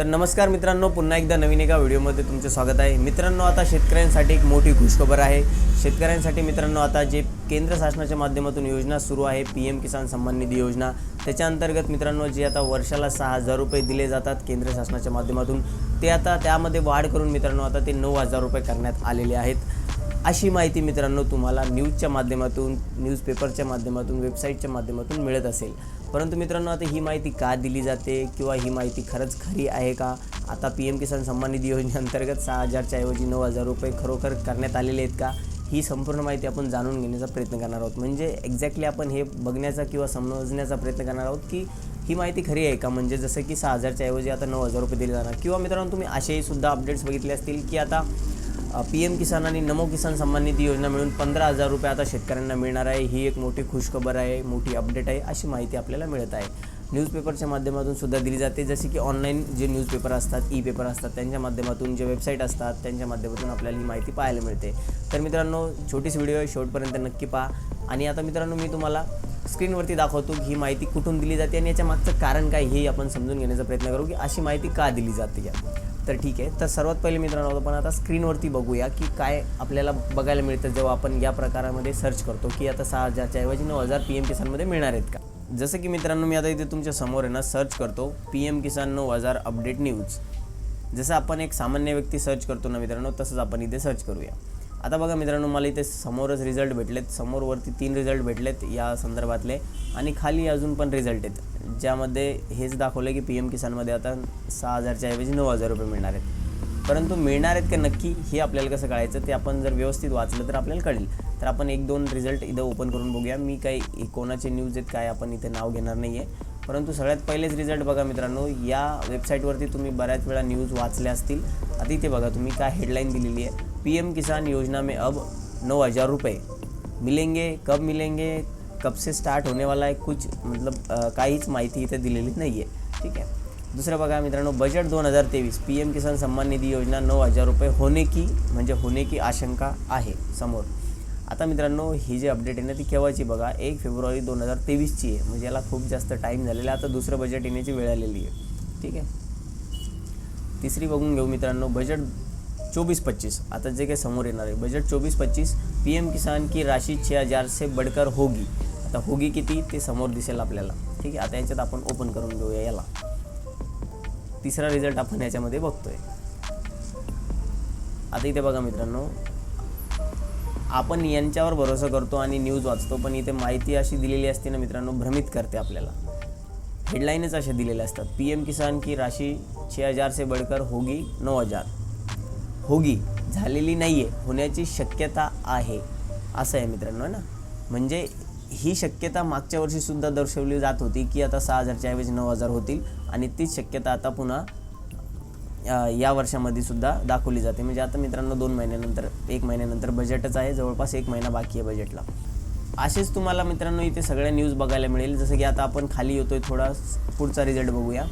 तर नमस्कार मित्रांनो पुन्हा एकदा नवीन एका व्हिडिओमध्ये तुमचे स्वागत आहे. मित्रांनो आता शेतकऱ्यांसाठी एक मोठी खुशखबर आहे. शेतकऱ्यांसाठी मित्रांनो आता जे केंद्र शासनाच्या माध्यमातून योजना सुरू आहे पी एम किसान सन्मान निधी योजना त्याच्या अंतर्गत मित्रांनो जे आता वर्षाला सहा हजार रुपये दिले जातात केंद्र शासनाच्या माध्यमातून ते आता त्यामध्ये वाढ करून मित्रांनो आता ते नऊ हजार रुपये करण्यात आलेले आहेत. अशी माहिती मित्रांनो तुम्हाला न्यूजच्या माध्यमातून न्यूजपेपरच्या माध्यमातून वेबसाईटच्या माध्यमातून मिळत असेल. परंतु मित्रांनो आता ही माहिती का दिली जाते किंवा ही माहिती खरंच खरी आहे का? आता पी एम किसान सन्मान निधी योजनेअंतर्गत सहा हजारच्या ऐवजी नऊ हजार रुपये खरोखर करण्यात आलेले आहेत का? ही संपूर्ण माहिती आपण जाणून घेण्याचा प्रयत्न करणार आहोत. म्हणजे एक्झॅक्टली आपण हे बघण्याचा किंवा समजण्याचा प्रयत्न करणार आहोत की ही माहिती खरी आहे का? म्हणजे जसं की सहा हजारच्या ऐवजी आता नऊ हजार रुपये दिले जाणार. किंवा मित्रांनो तुम्ही असेही सुद्धा अपडेट्स बघितले असतील की आता पी एम किसान आणि नमो किसान सन्मान निधी योजना मिळून पंधरा हजार रुपये आता शेतकऱ्यांना मिळणार आहे. ही एक मोठी खुशखबर आहे मोठी अपडेट आहे अशी माहिती आपल्याला मिळत आहे. न्यूजपेपरच्या माध्यमातून सुद्धा दिली जाते. जसे की ऑनलाईन जे न्यूजपेपर असतात ई पेपर असतात त्यांच्या माध्यमातून जे वेबसाईट असतात त्यांच्या माध्यमातून आपल्याला ही माहिती पाहायला मिळते. तर मित्रांनो छोटीच व्हिडिओ आहे शेवटपर्यंत नक्की पहा. आणि आता मित्रांनो मी तुम्हाला स्क्रीनवरती दाखवतो की ही माहिती कुठून दिली जाते आणि याच्या मागचं कारण काय हे आपण समजून घेण्याचा प्रयत्न करू की अशी माहिती का दिली जाते. या तर ठीक आहे. तर सर्वात पहिले मित्रांनो आपण आता स्क्रीनवरती बघूया की काय आपल्याला बघायला मिळतं जेव्हा आपण या प्रकारामध्ये सर्च करतो की आता सहा हजारच्या ऐवजी नऊ हजार पी एम किसानमध्ये मिळणार आहेत का? जसं की मित्रांनो मी आता इथे तुमच्यासमोर आहे ना सर्च करतो पी एम किसान नऊ हजार अपडेट न्यूज जसं आपण एक सामान्य व्यक्ती सर्च करतो ना मित्रांनो तसंच आपण इथे सर्च करूया. आता बघा मित्रांनो मला इथे समोरच रिझल्ट भेटलेत. समोरवरती तीन रिझल्ट भेटलेत या संदर्भातले. आणि खाली अजून पण रिझल्ट आहेत ज्यामध्ये हेच दाखवलं की पी एम किसानमध्ये आता सहा हजारच्या ऐवजी नऊ हजार रुपये मिळणार आहेत. परंतु मिळणार आहेत का नक्की हे आपल्याला कसं कळायचं ते आपण जर व्यवस्थित वाचलं तर आपल्याला कळेल. तर आपण एक दोन रिझल्ट इथं ओपन करून बघूया. मी काही कोणाचे न्यूज आहेत काय आपण इथे नाव घेणार नाही आहे परंतु सगळ्यात पहिलेच रिझल्ट बघा मित्रांनो या वेबसाईटवरती तुम्ही बऱ्याच वेळा न्यूज वाचल्या असतील. आता इथे बघा तुम्ही काय हेडलाईन दिलेली आहे. पी एम किसान योजना में अब नौ हज़ार रुपये मिलेंगे कब मिलेंगे कब से स्टार्ट होने वाला है कुछ मतलब काहीच माहिती इथे दिलेली नाही आहे ठीक आहे दुसरं बघा मित्रांनो बजेट दोन हजार तेवीस पी एम किसान सन्मान निधी योजना नऊ हजार रुपये होणे की म्हणजे होणे की आशंका आहे समोर. आता मित्रांनो ही जी अपडेट आहे ना ती केव्हाची बघा? एक फेब्रुवारी दोन हजार तेवीसची आहे म्हणजे याला खूप जास्त टाईम झालेला आहे. आता दुसरं बजेट येण्याची वेळ आलेली आहे ठीक आहे? तिसरी बघून घेऊ मित्रांनो बजेट चोवीस पच्चीस. आता जे काही समोर येणार आहे. बजेट चोवीस पच्चीस. पी एम किसान की राशी छे हजार से बढ़कर होगी. आता होगी किती? ते समोर दिसेल आपल्याला. ठीक आहे? आता याच्यात आपण ओपन करून घेऊया याला. तिसरा रिझल्ट आपण याच्यामध्ये बघतोय. आता इथे बघा मित्रांनो. आपण यांच्यावर भरोसा करतो आणि न्यूज वाचतो पण इथे माहिती अशी दिलेली असते ना मित्रांनो भ्रमित करते आपल्याला. हेडलाईनच अशा दिलेल्या असतात. पी एम किसान की राशी छे हजार से बढ़कर होगी नऊ हजार. होगी झालेली नाही आहे होण्याची शक्यता आहे असं आहे मित्रांनो ना? म्हणजे ही शक्यता मागच्या वर्षीसुद्धा दर्शवली जात होती की आता सहा हजारच्या ऐवजी नऊ हजार होतील आणि तीच शक्यता आता पुन्हा या वर्षामध्ये सुद्धा दाखवली जाते. म्हणजे आता मित्रांनो दोन महिन्यानंतर एक महिन्यानंतर बजेटच आहे जवळपास एक महिना बाकी आहे बजेटला असेच तुम्हाला मित्रांनो इथे सगळ्या न्यूज बघायला मिळेल. जसं की आता आपण खाली येतोय थोडा पुढचा रिझल्ट बघूया.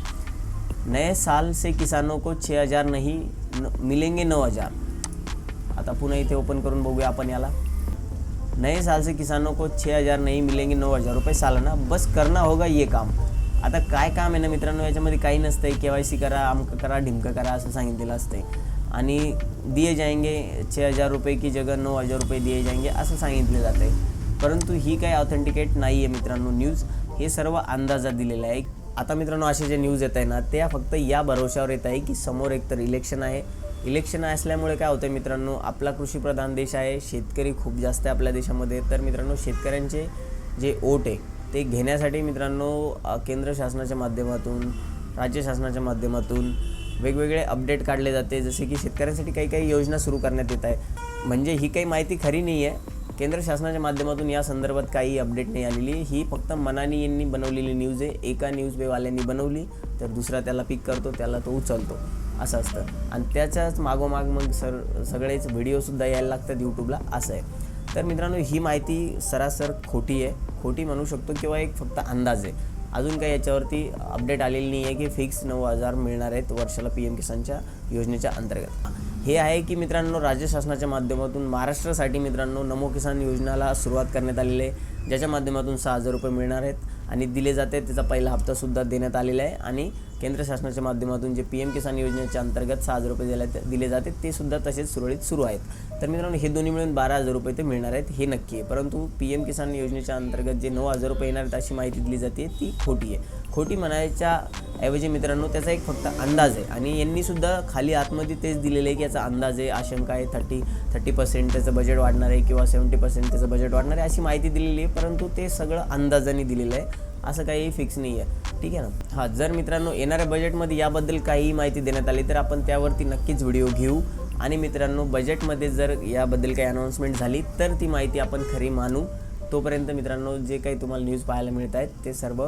नए साल से किसानों को छः हजार नहीं न, मिलेंगे नऊ हजार. आता पुन्हा इथे ओपन करून बघूया आपण याला. नए साल से किसानों को छः हज़ार नहीं मिलेंगे नौ हज़ार रुपये सालाना. बस करना होगा ये काम. आता काय काम आहे ना मित्रांनो याच्यामध्ये काही नसतंय. के वाय सी करा आमकं करा ढिमकं करा असं सांगितलेलं असतंय. आणि दिए जाएंगे छे हज़ार रुपये की जगह नऊ हजार रुपये दिए जाएंगे असं सांगितलं जातं आहे परंतु ही काही ऑथेंटिकेट नाही आहे मित्रांनो न्यूज हे सर्व अंदाजात दिलेलं आहे. आता मित्रांनो असे जे न्यूज येत आहे ना त्या फक्त या भरोशावर येत आहे की समोर एकतर इलेक्शन आहे. इलेक्शन असल्यामुळे काय होतं मित्रांनो आपला कृषीप्रधान देश आहे शेतकरी खूप जास्त आहे आपल्या देशामध्ये. तर मित्रांनो शेतकऱ्यांचे जे ओट आहे ते घेण्यासाठी मित्रांनो केंद्र शासनाच्या माध्यमातून राज्य शासनाच्या माध्यमातून वेगवेगळे अपडेट काढले जाते. जसे की शेतकऱ्यांसाठी काही काही योजना सुरू करण्यात येत आहे. म्हणजे ही काही माहिती खरी नाही आहे केंद्र शासनाच्या माध्यमातून या संदर्भात काही अपडेट नाही आलेली. ही फक्त मनानी यांनी बनवलेली न्यूज आहे. एका न्यूजपेवाल्यांनी बनवली तर दुसरा त्याला पिक करतो त्याला तो उचलतो. असं असतं. आणि त्याच्याच मागोमाग मग सर सगळेच व्हिडिओसुद्धा यायला लागतात यूट्यूबला असं आहे. तर मित्रांनो ही माहिती सरासर खोटी आहे. खोटी म्हणू शकतो किंवा एक फक्त अंदाज आहे. अजून काही याच्यावरती अपडेट आलेली नाही आहे की फिक्स नऊ हजार मिळणार आहेत वर्षाला पी एम किसानच्या योजनेच्या अंतर्गत. हे आहे की मित्रांनो राज्य शासनाच्या माध्यमातून महाराष्ट्रासाठी मित्रांनो नमो किसान योजनाला सुरुवात करण्यात आलेली आहे ज्याच्या माध्यमातून सहा हजार रुपये मिळणार आहेत. आणि दिले जाते. त्याचा पहिला हप्तासुद्धा देण्यात आलेला आहे. आणि केंद्र शासनाच्या माध्यमातून जे पी एम किसान योजनेच्या अंतर्गत सहा हजार रुपये दिले दिले जाते ते सुद्धा तसेच सुरळीत सुरू आहेत. तर मित्रांनो हे दोन्ही मिळून बारा हजार रुपये ते मिळणार आहेत. हे नक्की आहे. परंतु पी एम किसान योजनेच्या अंतर्गत जे नऊ हजार रुपये येणार आहेत अशी माहिती दिली जाते ती खोटी आहे. खोटी म्हणायच्या ऐवजी मित्रांनो त्याचा एक फक्त अंदाज आहे. आणि यांनीसुद्धा खाली आतमध्ये तेच दिलेलं आहे की याचा अंदाज आहे आशंका आहे थर्टी थर्टी पर्सेंट त्याचं बजेट वाढणार आहे किंवा सेवन्टी पर्सेंट त्याचं बजेट वाढणार आहे अशी माहिती दिलेली आहे. परंतु ते सगळं अंदाजाने दिलेलं आहे. असं काही फिक्स नाही आहे ठीक आहे ना? हां जर मित्रांनो येणाऱ्या बजेटमध्ये याबद्दल काही माहिती देण्यात आली तर आपण त्यावरती नक्कीच व्हिडिओ घेऊ. आणि मित्रांनो बजेटमध्ये जर याबद्दल काही अनाऊन्समेंट झाली तर ती माहिती आपण खरी मानू. तोपर्यंत मित्रांनो जे काही तुम्हाला न्यूज पाहायला मिळत आहेत ते सर्व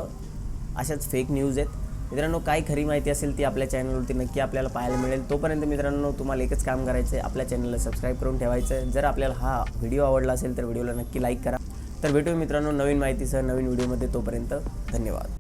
अशाच फेक न्यूज आहेत. मित्रांनो काय खरी माहिती असेल ती आपल्या चॅनलवरती नक्की आपल्याला पाहायला मिळेल. तोपर्यंत मित्रांनो तुम्हाला एकच काम करायचं आहे आपल्या चॅनलला सबस्क्राईब करून ठेवायचं आहे जर आपल्याला हा व्हिडिओ आवडला असेल तर व्हिडिओला नक्की लाईक करा. तर भेटू मित्रांनो नवीन माहितीसह नवीन व्हिडिओमध्ये तोपर्यंत धन्यवाद.